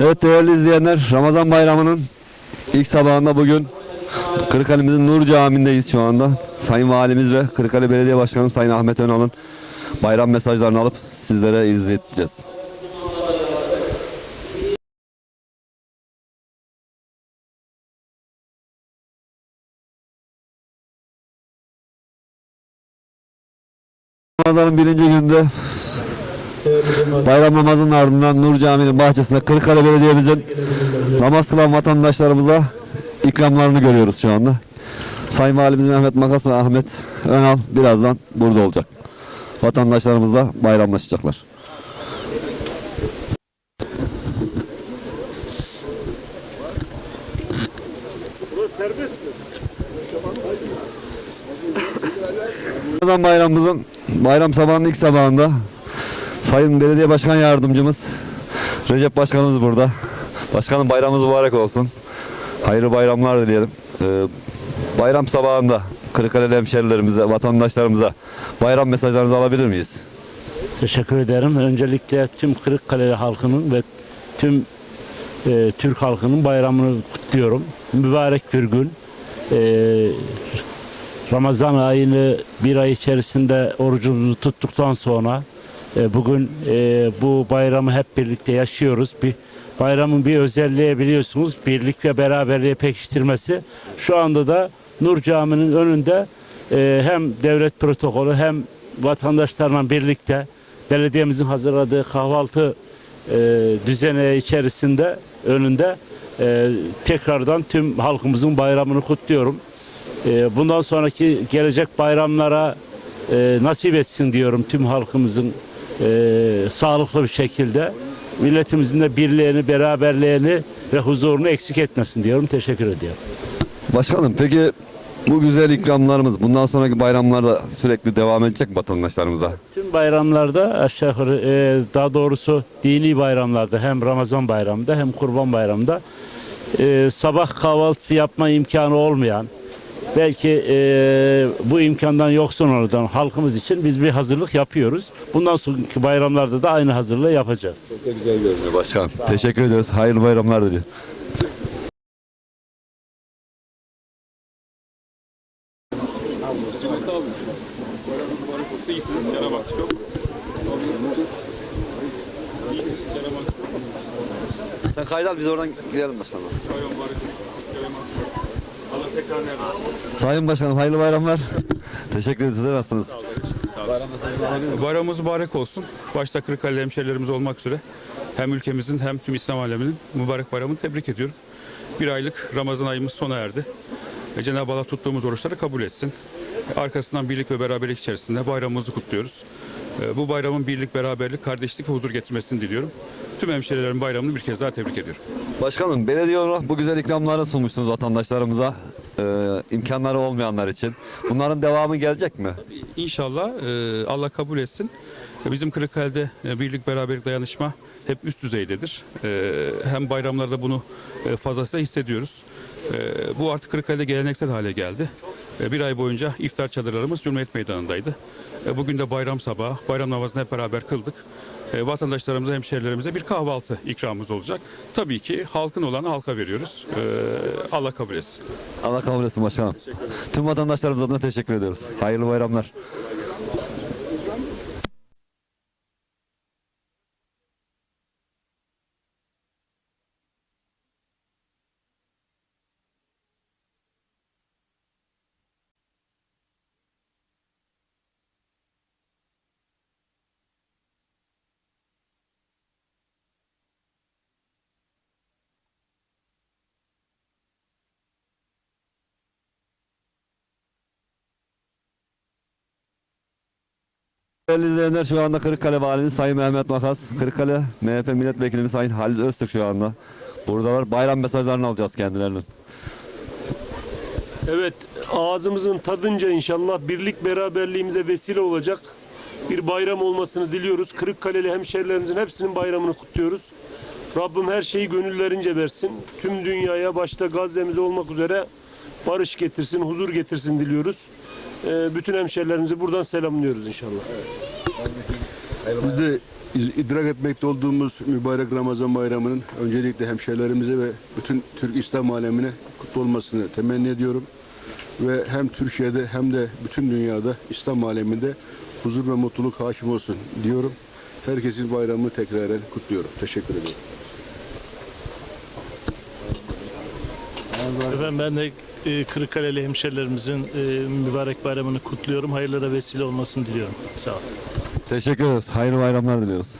Evet değerli izleyenler Ramazan bayramının ilk sabahında bugün Kırıkkale'mizin Nur Camii'ndeyiz şu anda. Sayın Valimiz ve Kırıkkale Belediye Başkanı Sayın Ahmet Önal'ın bayram mesajlarını alıp sizlere izleteceğiz. Ramazan'ın birinci günde bayram namazının ardından Nur Camii'nin bahçesinde Kırıkkale Belediye'mizin namaz kılan vatandaşlarımıza ikramlarını görüyoruz şu anda. Sayın Valimiz Mehmet Makas ve Ahmet Önal birazdan burada olacak. Vatandaşlarımızla bayramlaşacaklar. Ramazan bayramımızın bayram sabahının ilk sabahında Sayın Belediye Başkan Yardımcımız Recep Başkanımız burada. Başkanım bayramımız mübarek olsun. Hayırlı bayramlar dileyelim. Ee, bayram sabahında Kırıkkale'li hemşerilerimize, vatandaşlarımıza bayram mesajlarınızı alabilir miyiz? Teşekkür ederim. Öncelikle tüm Kırıkkale halkının ve tüm e, Türk halkının bayramını kutluyorum. Mübarek bir gün. E, Ramazan ayını bir ay içerisinde orucumuzu tuttuktan sonra bugün e, bu bayramı hep birlikte yaşıyoruz. Bir bayramın bir özelliği biliyorsunuz birlik ve beraberliği pekiştirmesi. Şu anda da Nur Camii'nin önünde e, hem devlet protokolü hem vatandaşlarla birlikte belediyemizin hazırladığı kahvaltı e, düzeni içerisinde önünde e, tekrardan tüm halkımızın bayramını kutluyorum. E, bundan sonraki gelecek bayramlara e, nasip etsin diyorum tüm halkımızın e, sağlıklı bir şekilde. Milletimizin de birliğini, beraberliğini ve huzurunu eksik etmesin diyorum. Teşekkür ediyorum. Başkanım peki bu güzel ikramlarımız bundan sonraki bayramlarda sürekli devam edecek mi vatandaşlarımıza? Tüm bayramlarda aşağı yukarı e, daha doğrusu dini bayramlarda hem Ramazan bayramında hem Kurban bayramında e, sabah kahvaltısı yapma imkanı olmayan belki e, bu imkandan yoksun olan halkımız için biz bir hazırlık yapıyoruz. Bundan sonraki bayramlarda da aynı hazırlığı yapacağız. Güzel görünüyor başkanım. Teşekkür ediyoruz. Hayırlı bayramlar diliyorum. Sen kaydal biz oradan gidelim başkanım. Sayın Başkanım hayırlı bayramlar. Teşekkür ederiz. Sizler nasılsınız? Bayramımız mübarek olsun. Başta Kırıkkale hemşerilerimiz olmak üzere hem ülkemizin hem tüm İslam aleminin mübarek bayramını tebrik ediyorum. Bir aylık Ramazan ayımız sona erdi. E, Cenab-ı Allah tuttuğumuz oruçları kabul etsin. Arkasından birlik ve beraberlik içerisinde bayramımızı kutluyoruz. E, Bu bayramın birlik, beraberlik, kardeşlik ve huzur getirmesini diliyorum. Tüm hemşerilerin bayramını bir kez daha tebrik ediyorum. Başkanım belediye olarak bu güzel ikramları sunmuşsunuz vatandaşlarımıza. Ee, imkanları olmayanlar için. Bunların devamı gelecek mi? İnşallah e, Allah kabul etsin. E, Bizim Kırıkkale'de e, birlik, beraberlik, dayanışma hep üst düzeydedir. E, Hem bayramlarda bunu e, fazlasıyla hissediyoruz. E, Bu artık Kırıkkale'de geleneksel hale geldi. E, Bir ay boyunca iftar çadırlarımız Cumhuriyet Meydanı'ndaydı. E, Bugün de bayram sabahı, bayram namazını hep beraber kıldık. E, Vatandaşlarımıza, hemşehrilerimize bir kahvaltı ikramımız olacak. Tabii ki halkın olanı halka veriyoruz. E, Allah kabul etsin. Allah kabul etsin başkanım. Tüm vatandaşlarımız adına teşekkür ediyoruz. Hayırlı bayramlar. Değerli izleyenler şu anda Kırıkkale Valimiz Sayın Mehmet Makas, Kırıkkale MHP Milletvekilimiz Sayın Halil Öztürk şu anda. Buradalar. Bayram mesajlarını alacağız kendilerinin. Evet, ağzımızın tadınca inşallah birlik beraberliğimize vesile olacak bir bayram olmasını diliyoruz. Kırıkkaleli hemşerilerimizin hepsinin bayramını kutluyoruz. Rabbim her şeyi gönüllerince versin. Tüm dünyaya başta Gazze'mize olmak üzere barış getirsin, huzur getirsin diliyoruz. Ee, bütün hemşerilerimizi buradan selamlıyoruz inşallah. Biz de idrak etmekte olduğumuz mübarek Ramazan bayramının öncelikle hemşehrilerimize ve bütün Türk İslam alemine kutlu olmasını temenni ediyorum. Ve hem Türkiye'de hem de bütün dünyada İslam aleminde huzur ve mutluluk hakim olsun diyorum. Herkesin bayramını tekraren kutluyorum. Teşekkür ederim. Efendim ben de e, Kırıkkaleli hemşerilerimizin e, mübarek bayramını kutluyorum. Hayırlara vesile olmasını diliyorum. Sağ olun. Teşekkür ederiz. Hayırlı bayramlar diliyoruz.